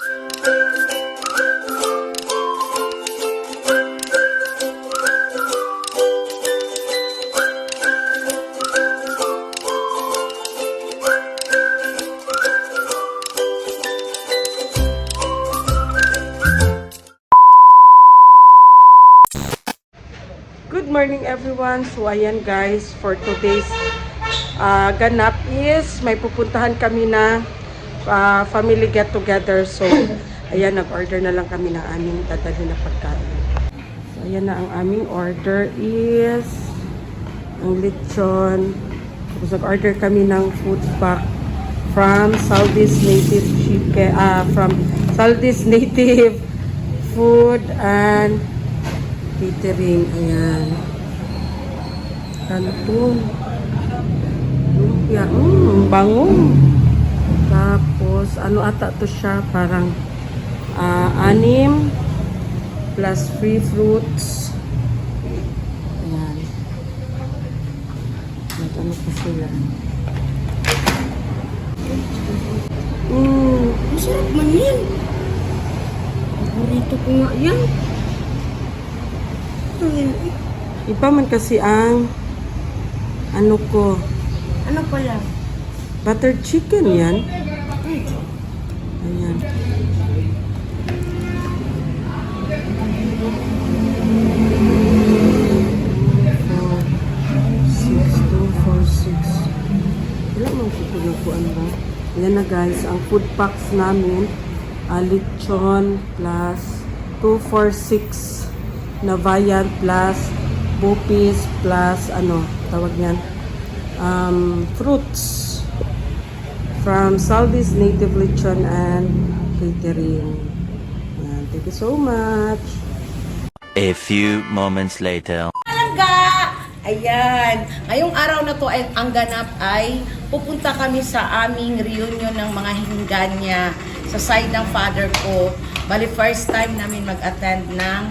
Good morning everyone. So ayan guys, for today's uh, ganap is may pupuntahan kami na uh, family get together. So ayan, nag-order na lang kami ng aming dadali na pagkain. So ayan na ang aming order is ang lechon. Tapos nag-order kami ng food pack from Saldi's Native Chicken, ah from Saldi's Native Food and catering. Ayan. Canton. Lumpia. Mmm, bango. Tapos, ano ata to siya? Parang ah, anim plus free fruits. Ayan. At ano pa sila? Mmm, Masarap man yan. Paborito ko nga yan. Yan? iba man kasi ang ano ko, Ano pala? butter chicken yan. Mang kukunakuan ba? Ayan na guys, ang food packs namin, uh, lechon plus 246 na viand plus bupis plus ano, tawag niyan, um, fruits from Saldi's Native Lechon and Catering. Ayan, thank you so much. A few moments later. Palangga! Ayan. Ngayong araw na to ay ang ganap ay pupunta kami sa aming reunion ng mga hingganya sa side ng father ko. Bali, first time namin mag-attend ng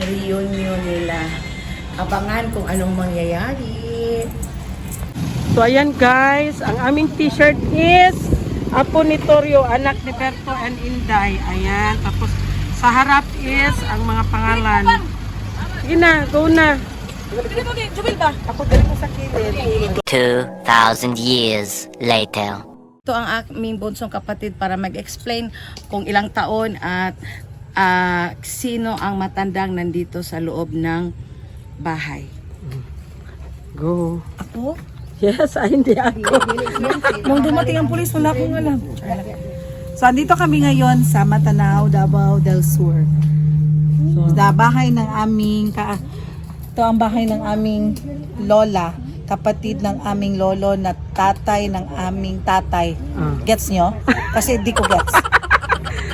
reunion nila. Abangan kung anong mangyayari. So ayan guys, ang aming t-shirt is Apo anak ni Berto and Inday. Ayan, tapos sa harap is ang mga pangalan. Sige na, go na. Ako dali mo sa kilid. 2,000 years later. Ito ang aming bunsong kapatid para mag-explain kung ilang taon at ah, sino ang matandang nandito sa loob ng bahay. Go. Ako? Yes, ay hindi ako. Nung dumating ang pulis, wala akong alam. So, andito kami ngayon sa Matanao, Davao del Sur. So, sa bahay ng aming, ka, ito ang bahay ng aming lola, kapatid ng aming lolo na tatay ng aming tatay. Ah. Gets nyo? Kasi di ko gets.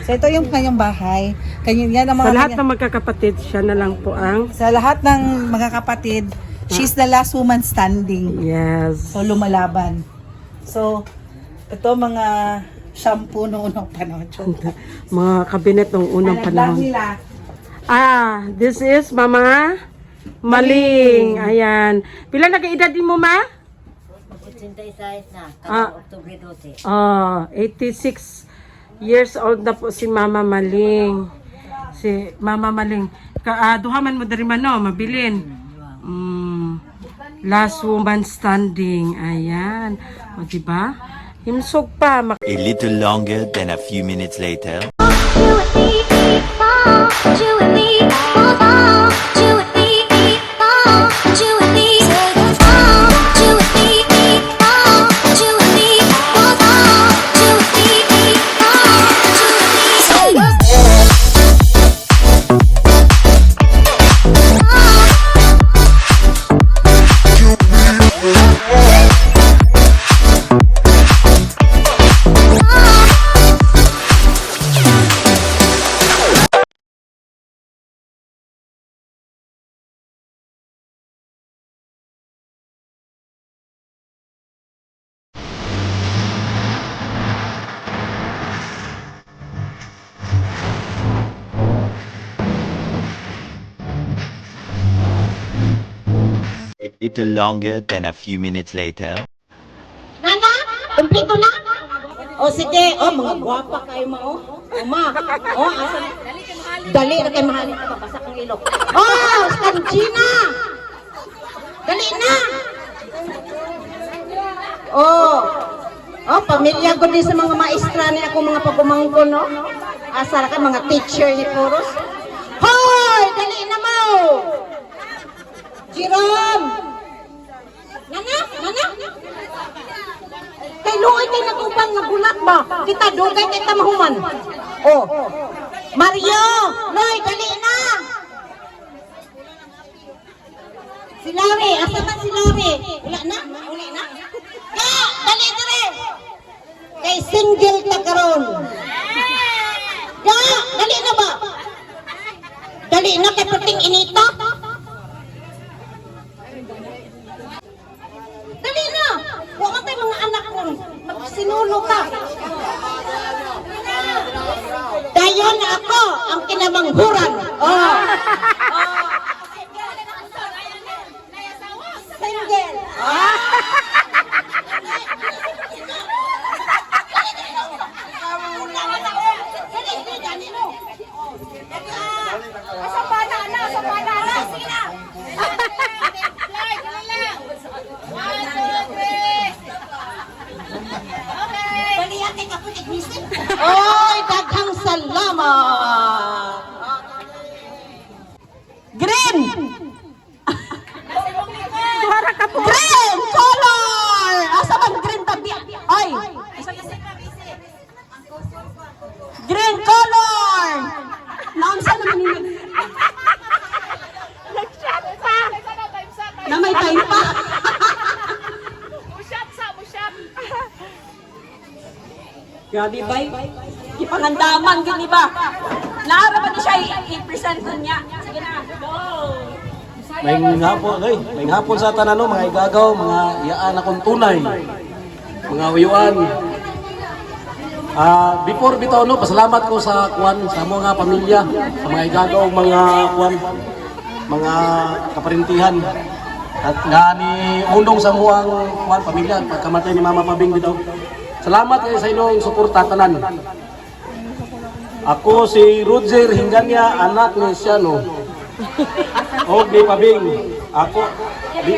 So, ito yung kanyang bahay. Kanya, yan ang Sa mga lahat kanya- ng magkakapatid, siya na lang po ang sa lahat ng mga kapatid, she's the last woman standing. yes. So, lumalaban. So, ito mga shampoo noong unang panahon. Mga kabinet ng unang Alam panahon. nila, Ah, this is Mama Maling. Ayan. Pila na edad mo, Ma? 86 na, Ah. kada Oktubre 12. Oh, 86 years old na po si Mama Maling. Si Mama Maling. Ka, ah, duha man mo dari man, no? Mabilin. Mm, last woman standing. Ayan. O, diba? Himsog pa. Mak- A little longer than a few minutes later. You and me, fall. You and me, fall, little longer than a few minutes later. Nana, kumpleto na? O sige, o mga gwapa kayo mo. O, o ma. O, asa na? Dali na kayo mahali ka, babasak ang ilok. O, Stanjina! Dali na! O, o, pamilya ko din sa mga maestra ni ako mga pagumangko, no? Asa ka, mga teacher ni Puros. Hoy! Dali na mo! Jerome! Nana? Nana? Kay luoy kay natubang nga bulat ba? Kita dugay kay tamahuman. Oh. Mario, Loy, dali na. Si Larry, asa man si Larry? Wala na? Uli na? Ka, dali dire. Kay single ta karon. Ka, dali na ba? Dali na kay puting inita. Dali na! Tayo mga anak ko. Magsinulo ka. Dayon ako ang kinamanghuran. Oh. Sa banana, sa banana. Sige na. Baliyate ka po, ignisin. Oy, daghang salamat. Green! Green color! Asa man green tabi? Ay! Green color! Naunsa naman ni Nag-shot pa! Na may time pa? Grabe ba? Ipangandaman gini ba? Naara ba ni siya i- i-present niya? Sige na, go! May hapon, ay, may hapon sa tanano, mga igagaw, mga iyaan akong tunay, mga uyuan. Ah, before bitaw no, pasalamat ko sa kwan sa mga pamilya, sa mga igagaw, mga kwan, mga kaparintihan. At nga ni undong sa muang kwan pamilya pagkamatay ni Mama Pabing bitaw. Salamat kayo sa inyong suporta tanan. Ako si Roger Hinganya, anak ni Siano. O di Pabing, ako di,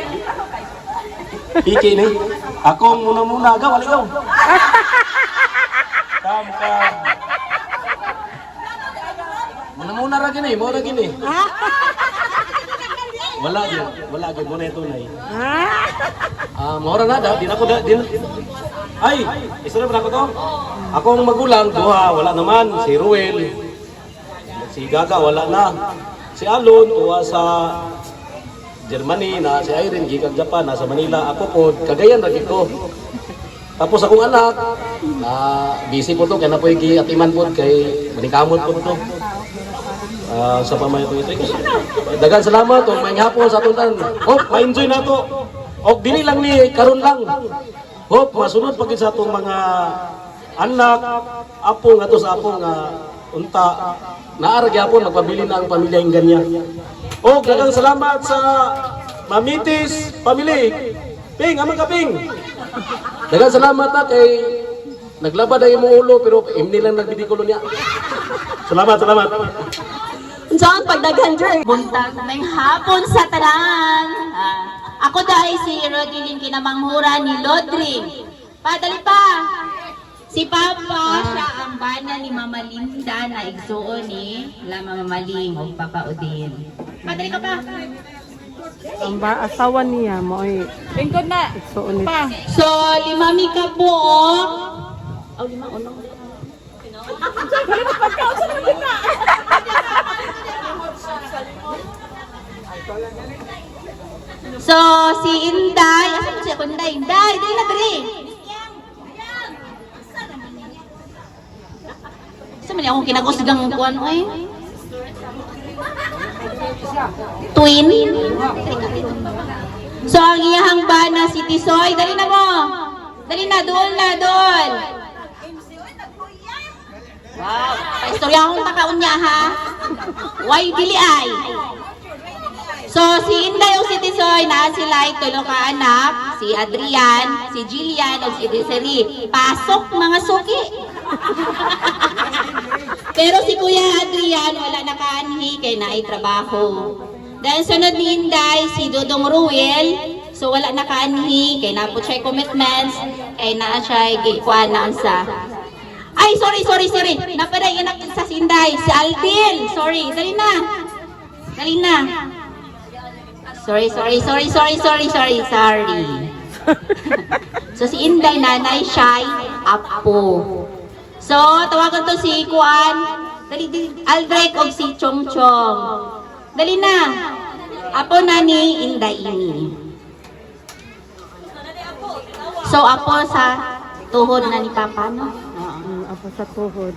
Piki ni. Ako muna muna agaw, aligaw. Kam ka. Muna muna ra gini, mo ra gini. Wala gyud, wala gyud mo na na. Ah, mo ra na da, di na ko da, din. Ay, isa na ba ako to? Akong magulang, duha, wala naman. Si Ruel, si Gaga, wala na. Si Alon, tuwa sa Germany na si Irene gikan Japan nasa Manila ako po kagayan ra ko tapos akong anak na busy po to kaya na po giatiman po kay manikamot po to Ah, sa pamay to ito. Dagan salamat og may hapon sa atong tanan hope ma-enjoy nato og dili lang ni karon lang. Hope masunod pagid sa atong mga anak apo nga sa apong nga unta. Naara gyapon magpabili na ang pamilya ing ganyan o dagang salamat sa Mamitis Family. Ping, amang ka Ping. Dagang salamat na kay naglabad ang imong ulo pero imni lang nagbidikulo niya. Salamat salamat John, pagdaghan dyan. Buntag may hapon sa tanan. Ah, ako dahil si Rodilin kinamangura ni Lodri. Padali pa. Si Papa, siya ang bana ni Mama Linda na igsuon ni La Mama Maling o Papa Udin. Padali ka pa. Ang ba asawa niya mo ay Lingkod na. so ulit. Pa. So, limami ka po, oh. Oh, lima, oh, no. So, si Inday, asan siya ko Inday? Inday, Inday na dali. Saan man akong kinagusgang kuwan, oy? Twin? So, ang iyahang bana, si Tisoy, dali na mo. Dali na, doon na, doon. Wow, paistorya akong takaon niya, ha? Why dili ay? So, si Inday o si Tisoy, na sila ay tulo ka anak, si Adrian, si Jillian, o si Desiree. Pasok, mga suki! Pero si Kuya Adrian, wala na kaanhi, kay na ay trabaho. Dahil sunod ni Inday, si Dudong Ruel, so wala na kaanhi, kay na po siya commitments, kay na siya gikuan na unsa. Ay, sorry, sorry, sorry. Napaday anak sa Sinday, si Aldin. Sorry, dali na. Dali na. Sorry, sorry, sorry, sorry, sorry, sorry, sorry. so si Inday nanay siya apo. So tawagan to si Kuan, dali dali Aldrich og si Chong Chong. Dali na. Apo na ni Inday ini. So apo sa tuhod na ni Papa no? Sa tuhod.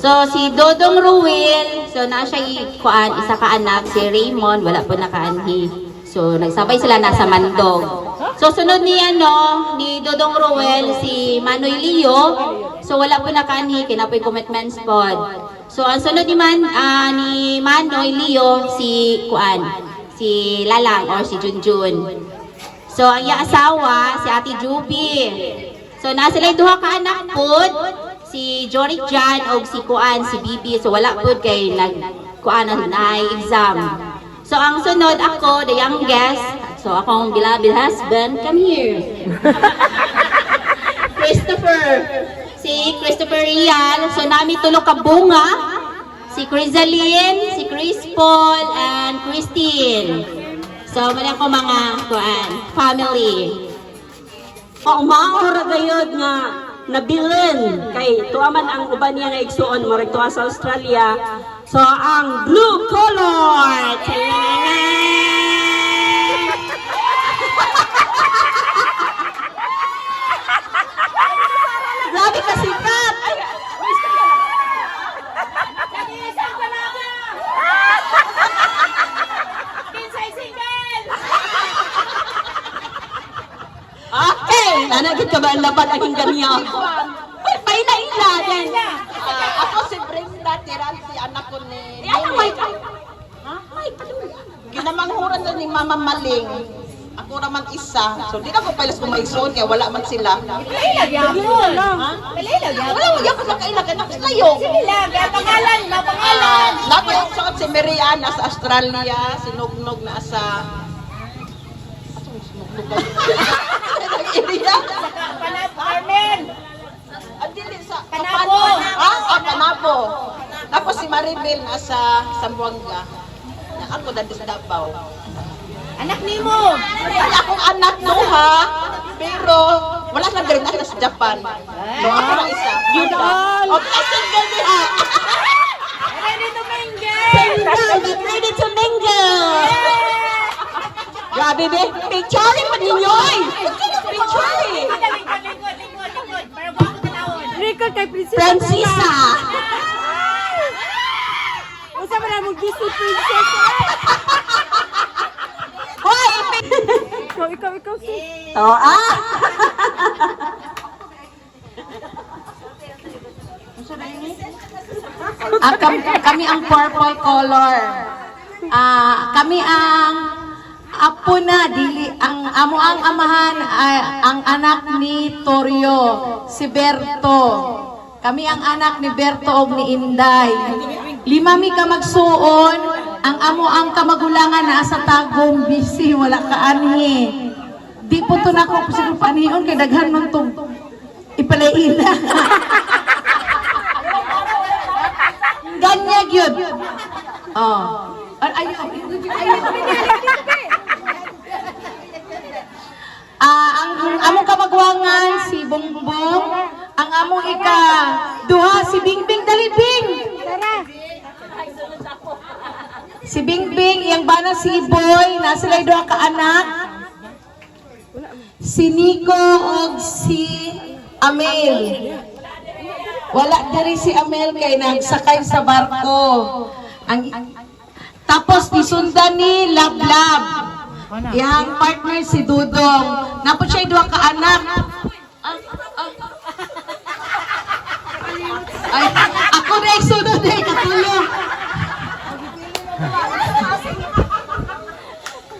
So, si Dodong Ruel, so na siya kuan isa ka anak, si Raymond, wala po nakaanhi. So, nagsabay sila nasa Mandog. So, sunod ni ano, ni Dodong Ruel, si Manoy Leo, so wala po nakaanhi, kinapoy commitments pod. So, ang sunod ni, Man, ah, ni Manoy Leo, si kuan, si Lalang or si Junjun. So, ang iya asawa, si Ate Juby. So, nasa sila duha ka anak pod, si Jory Jan o si Kuan, si Bibi. So, wala pod kay nag kuan na exam. So, ang sunod ako, the youngest. So, akong beloved husband, come here. Christopher. Si Christopher Rial. So, nami tulo ka bunga. Si Crisaline, si Chris Paul, and Christine. So, mali ako mga kuan, family. Maura gayod nga nabilin kay tuaman ang uban niya nga igsuon mo tuwa sa Australia. So ang blue color. Grabe ka sikat. Ay, Okay, ka ba ang? Ay, paila-ila din. ako si Brenda Tiranti, anak ko ni Ay, my God. Ginamanghuran na ni Mama Maling. Ako raman isa. So, di na ko pala kumaison kaya wala man sila. Kailag yapon. Ha? Kailag yapon. Wala mo yapon sa kailag. Anak ko layo. Sige lang. Pangalan. Mapangalan. Lato yung sakot si Mariana sa Australia. Sinugnog na sa... Atong sinugnog ka. Nag-iriya. Ha? Ah, Panabo. Tapos si Maribel nasa Sambuanga. Na ako dati sa Davao. Anak ni mo. Ay, akong anak no ha. Pero wala na rin ako sa Japan. No, ako na isa. Yun ba? Okay, single di ha. Single, get ready to mingle. Grabe, be. Picture pa ninyo. Picture. Record kay Princess. Francisa. Usa ba na mo Disney princess? Hoy, Ikaw, ikaw, ikaw. sis. Oh, ah. Ah, kami, kami ang purple color. Ah, kami ang apo na dili ang amo ang amahan ay ang anak ni Torio, si Berto. Kami ang anak ni Berto og ni Inday. Lima mi ka magsuon, ang amo ang kamagulangan naa sa tagong busy wala ka anhi. Di po to nako siguro panihon kay daghan man to ipalaila. Ganyag yun. Oh. Ay, ayaw. Ah, ang among kamagwangan si Bongbong, ang among ika duha si Bingbing Dalibing. Si Bingbing, iyang bana si Boy, na sila duha ka anak. Si Nico og si Amel. Wala diri si Amel kay nagsakay sa barko. Ang, tapos nisundan ni Lablab. Yang partner si Dudong. Napot siya duha ka anak. Ay, ako na isunod eh, katulong.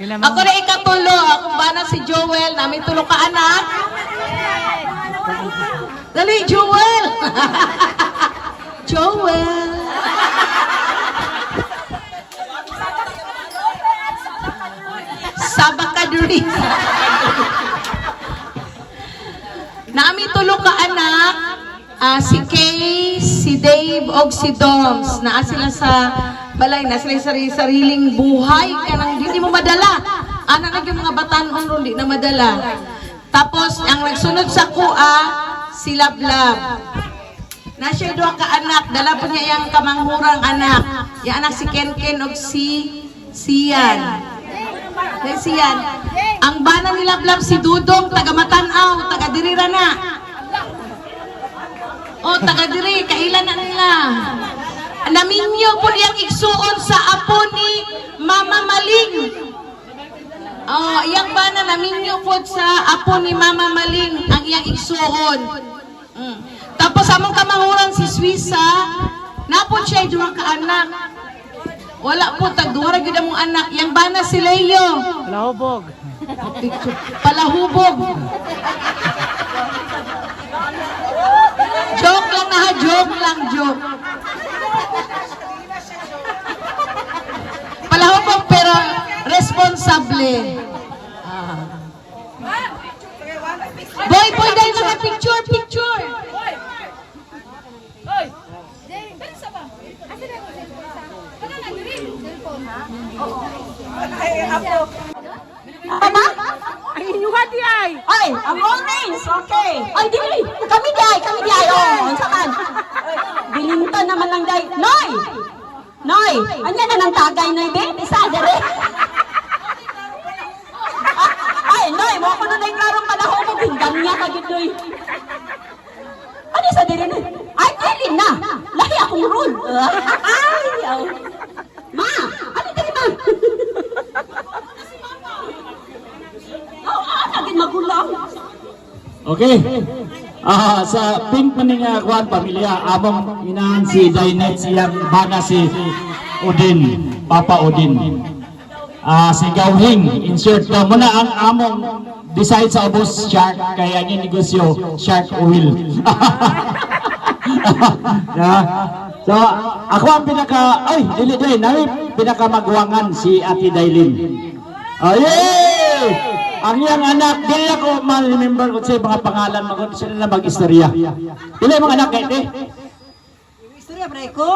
Ako na ikatulo, akong bana si Joel, namin tulo ka anak. Dali, Joel! Joel! Nami tulo ka anak, ah, si Kay, si Dave, og si Doms. Naa sila sa balay, na sila sa sarili- sariling buhay. Kanang hindi mo madala. Ana na yung mga batanon ron, na madala. Tapos, ang nagsunod sa kuha, si Lablab. Na siya doon ka anak, dala po niya yung kamanghurang anak. Yung anak si Ken Ken og si Sian. Siyan, ang bana ni Lablab si Dudong, taga Matanaw, taga Dirira na. O, taga Diri, kailan na nila. Naminyo po niyang igsuon sa apo ni Mama Maling. Oh, iyang bana naminyo po sa apo ni Mama Maling ang iyang igsuon. Mm. Tapos among kamanguran si Swisa, napon siya duwa ka anak. Wala po, tagduwara gyud among anak. Yang bana si Leo. Palahubog. Palahubog. joke lang na ha, joke lang, joke. Palahubog pero responsable. Ah. Boy, boy, dahil naka picture, picture. Mama? Ay, inyuha di ay! Ay, ang all names, okay. Ay, di, kami di ay, kami di ay. Oh, ang saman. Bilintan naman lang day. Noy! Noy! Anya na ng tagay, Noy, be? Isa, dere. Ah, Ay, Noy, mo ako na na klarong panahon mo. Pinggan niya kagit, Noy. Ano sa dere, Noy? Ay, kailin na. Lahi akong rule. Ay, aw. Ma! Ano dere, ma? Oh, ah, naging magulang. Okay. Ah, sa pink man nga kuan pamilya among inahan si Dainet siyang bana si Odin, Papa Odin. Ah, si Gauhing insert na muna ang among decide sa ubos shark kaya ang negosyo shark oil. yeah. So, ako ang pinaka ay dili dili nami pinaka magwangan si Ate Dailin. Oh, yay! Ang iyang anak, dili ako ma-remember ko sa mga pangalan mo, kung sila na mag-istorya. Yung mga anak, kaya Istorya pre ko.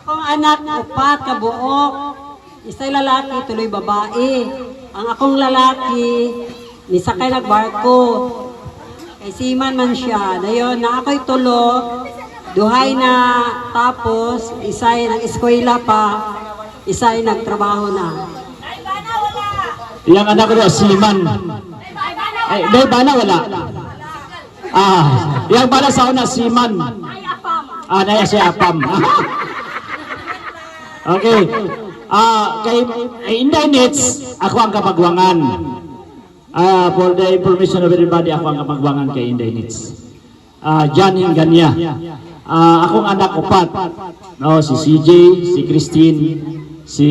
Akong anak upat ka buok. Isa'y lalaki tuloy babae. Ang akong lalaki nisakay nagbarko. Kay siman man siya. Dayon na ako'y tulo. Duhay na tapos isa'y nag-eskwela pa. Isa'y nagtrabaho na. Yang anak ko, Siman. Eh, may bana wala. Ah, yang bana sa una, Siman. Ah, naya si Apam. okay. Ah, kay eh, Inday Nits, ako ang kapagwangan. Ah, for the information of everybody, ako ang kapagwangan kay Inday Nits. Ah, John Hinganya. Ah, akong anak upat. No, si CJ, si Christine, si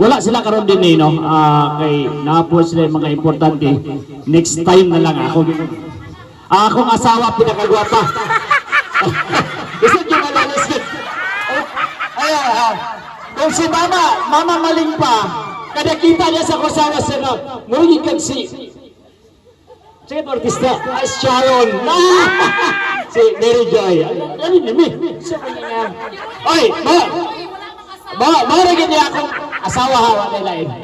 wala sila karon din eh, no Ah, kay napo sila yung mga importante next time na lang ako Ah, akong asawa pinakagwapa gusto nyo malalas ay ah, kung si mama mama maling pa kada kita niya sa kusawa sa no muli kag si Sige, artista. Ay, Sharon. Si Mary Joy. Ano ni mi? Oy, ma! Ba, maragin niya akong asawa ha, wala lain.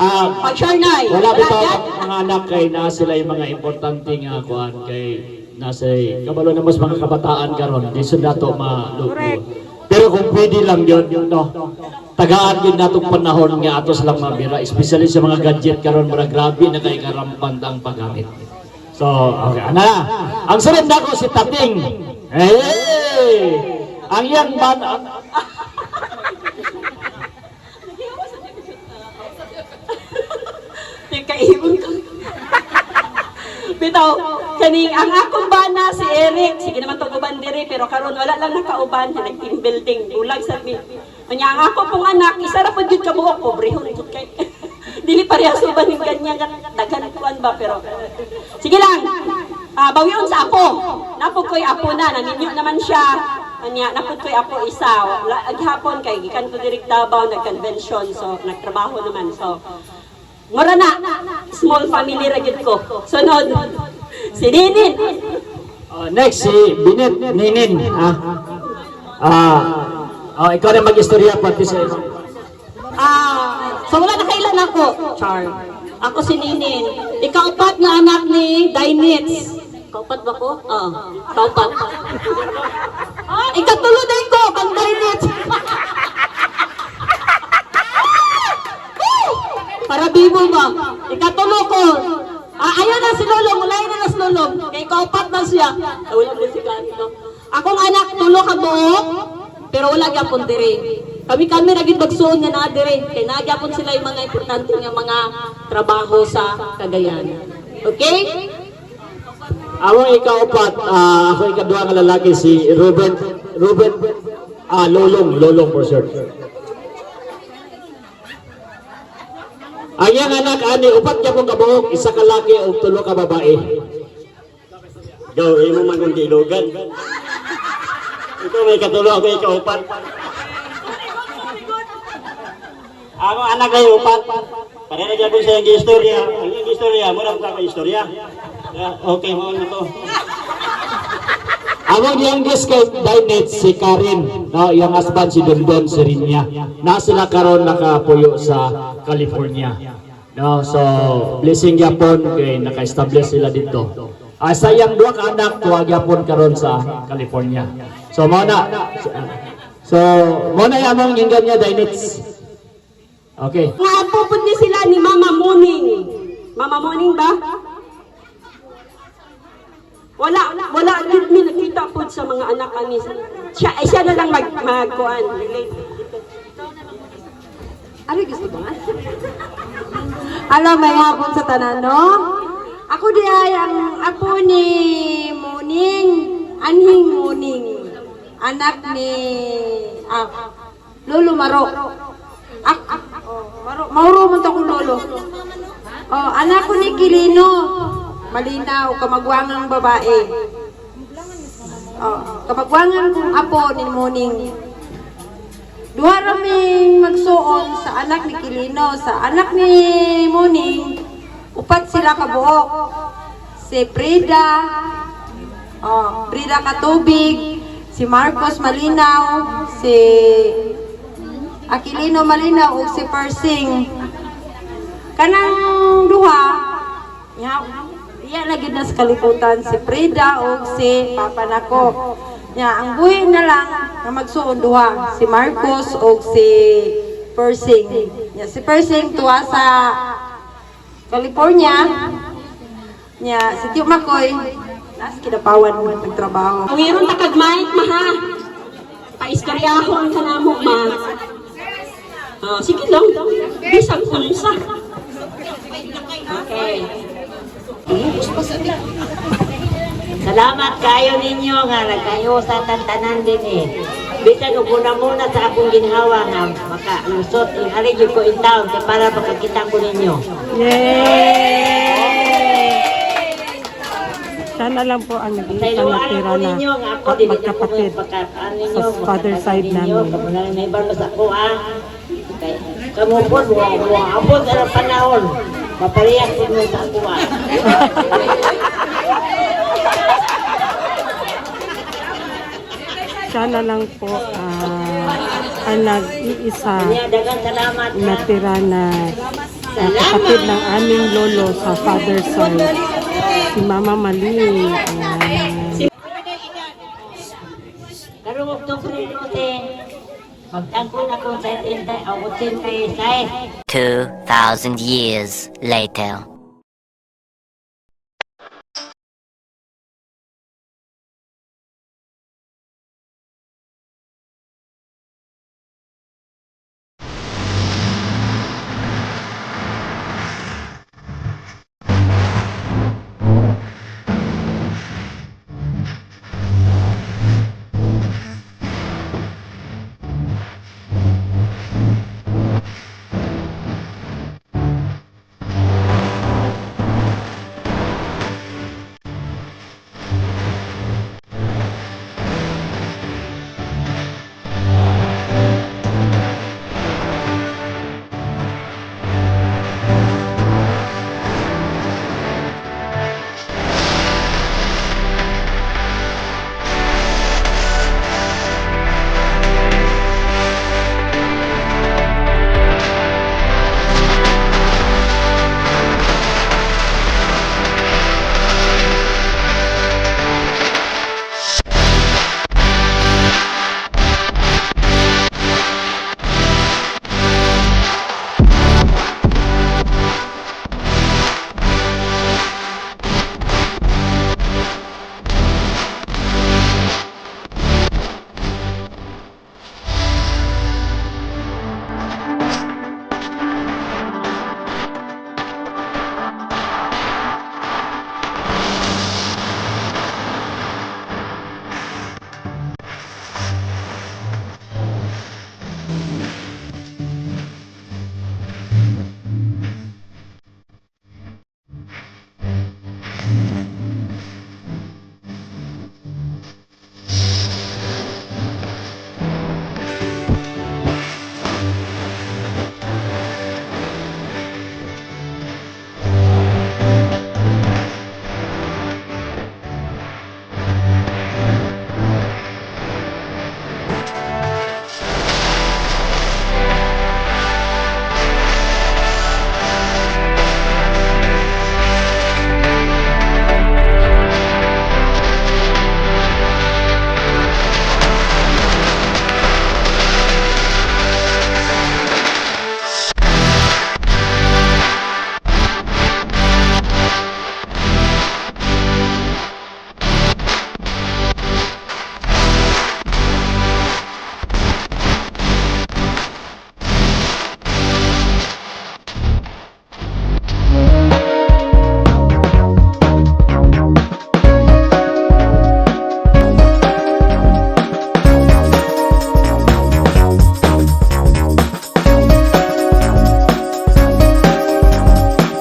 Ah, Pag-share na wala bitaw ang mga anak kay na sila yung mga importante nga kuan kay nasa kabalo na mas mga kabataan karon di sa dato maluto. Pero kung pwede lang yun, yun no. Tagaan yun natong panahon nga atos lang mabira, especially sa mga gadget karon mura grabe na kay karampan ang paggamit. So, okay, ana. Ang sunod na ko si Tating. Hey! Ang yang ban Pikaibon ko. Bitaw, kaning ang akong bana si Eric, sige naman to uban diri pero karon wala lang nakauban sa nag-team building, bulag sa mi. Kanya ang ako pong anak, isa ra po jud ka buok, pobrehon jud kay. Dili parehas ba ning ganyan nga daghan kuan ba pero Sige lang. Ah, bawyon sa apo. Napod ko'y apo na, naninyo naman siya. Kanya, napod ko'y apo isa. La- Aghapon kay gikan ko direct Davao nag-convention so nagtrabaho naman so Mura na, small family ra gyud ko. Sunod. Si Ninin. Uh, next, si Binet Ninin. Ah, ah, ah, ikaw rin mag-istorya pati sa... Ah, so wala na kailan ako. Char. Ako si Ninin. Ikaapat na anak ni Dainitz. Kaupat ba ko? Oo. kaupat. Ah, ikatulo din ko kang Dainitz. Para bibo ba? Ikatulo ko. Ah, ayun na si Lolo. Mulay na na si Lolo. Kay kaupat na siya. Ah, wala din si Ganito. Akong anak, tulo ka buok. Pero wala gyapon dire. Kami kami naging magsuon nga na dire. Kay nagyapon sila yung mga importante nga mga trabaho sa Cagayan. Okay? Among ikaapat, ah, ako ikadua nga lalaki si Ruben, Ruben, ah, Lolong, Lolong for short. Ang anak, ani, upat niya pong kabuok, isa ka laki o tulo ka babae. Gawin mo man kung dilugan. Ikaw may katulo, ako ikaupat. Ako anak ay upat. Para na dyan sa yung istorya. Ang yung istorya, mura ko ka istorya. Ah, Okay mo na to. Among youngest kay Dainet si Karin, no, yung husband si Dondon Serinya. Na sila karon nakapuyo sa California. No, so blessing yapon kay naka-establish sila dito. Ah, sayang duha ka anak tuwag yapon karon sa California. So mo na. So mo na among inggan niya Dainet. Okay. Nga pupod ni sila ni Mama Muning. Mama Muning ba? Wala, wala gid mi nakita po sa mga anak kami. Siya, eh, siya na lang mag, magkuhan. Ari gusto ba? Hello, may hapon sa tanan, no? Ako di ay ang apo ni Muning, Anhing Muning, anak ni ah, Lolo Maro. Ak, ak, oh, Maro, Mauro man to kong lolo. Oh, anak ko ni Kilino, malinaw, kamagwangang babae. Oh, kamagwangang kong apo ni Muning. Duha raming magsuon sa anak ni Kilino, sa anak ni Muning, upat sila kabuok. Si Frida, oh, Frida Katubig, si Marcos Malinaw, si Aquilino Malinaw, ug si Persing. Kanang duha, ya, iya na sa kalibutan si Frida ug si Papa nako. Ya, ang buhi na lang nga magsuon duha si Marcos ug si Persing. Ya, si Persing tuwa sa California. Ya, si Tio Makoy nas kinapawan mo nagtrabaho. Awiron ta kag mic maha. Paistoryahon ka na mo ma. Ah, sige lang. Bisag unsa. Okay. Salamat kayo ninyo nga nagkayo sa tantanan din eh. Bisan ug muna muna sa akong ginhawa nga makalusot in ari gyud ko in town kay para makakita ko ninyo. Sana lang po ang iluwaan natira na ninyo nga ako at na magkapatid sa father side namin. Kamunan na ibang sa ako ah. Kay kamupon mo mo abot ang panahon. Maparehas ko mo sa ah. Sana lang po ah, ang nag-iisa natira na na kapatid ng aming lolo sa father side. Si Mama Mali. Ayan. Magtangko na ko sa 80 o 86. 2,000 years later.